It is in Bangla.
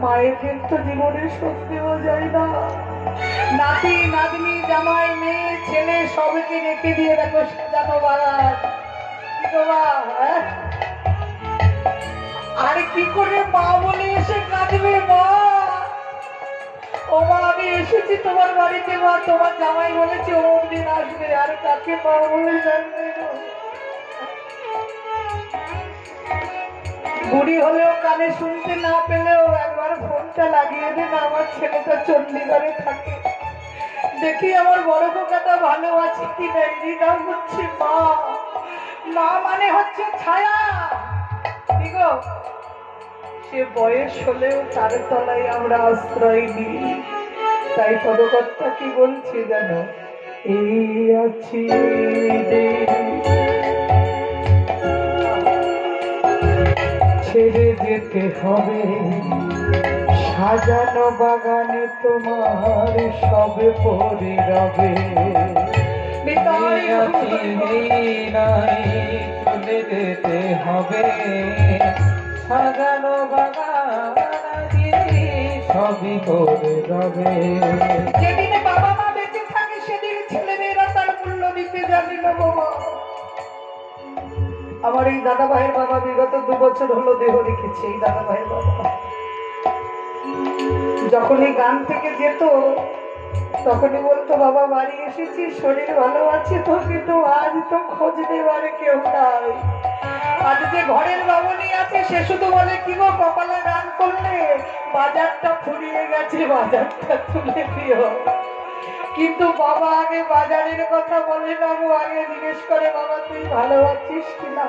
মায়ের কিন্তু জীবনে সত্যিও যায় না নাতি, নাতনি, জামাই, মেয়ে, ছেলে, সবকে রেখে দিয়ে দেখো সাজানো হ্যাঁ? আরে কি করে মা বলে এসে কাঁদবে মা ও মা, আমি এসেছি তোমার বাড়িতে মা, তোমার জামাই বলেছে অমুক দিন আসবে আর কাকে মা বলে জানবে? বুড়ি হলেও কানে শুনতে না পেলেও একবার ফোনটা লাগিয়ে দিন, আমার ছেলেটা চণ্ডীগড়ে থাকে। দেখি আমার বড় কোকাটা ভালো আছে কি না হৃদয় হচ্ছে মা। মা মানে হচ্ছে ছায়া। গো? সে বয়স হলেও তার তলায় আমরা আশ্রয় দিই তাই পদকর্তা কি বলছি জানো? এই আছি রে। ছেড়ে যেতে হবে। সাজানো বাগানে তোমার সবে পরে রবে চলে যেতে হবে। সাজানো বাগান সবই করে যাবে। আমার এই দাদা ভাইয়ের বাবা বিগত দু বছর হলো দেহ রেখেছে, এই দাদা ভাইয়ের বাবা। যখন এই গান থেকে যেত, তখনই বলতো, বাবা, বাড়ি এসেছি, শরীর ভালো আছে তো, কিন্তু আজ তো খোঁজ নেবারে কেউ নাই। আজ যে ঘরের বাবনি আছে, সে শুধু বলে, কি গো, কপালে গান করলে? বাজারটা ফুরিয়ে গেছে, বাজারটা তুলে দিও। কিন্তু বাবা আগে বাজারের কথা বলে বাবু, আগে জিজ্ঞেস করে, বাবা, তুই ভালো আছিস কিনা?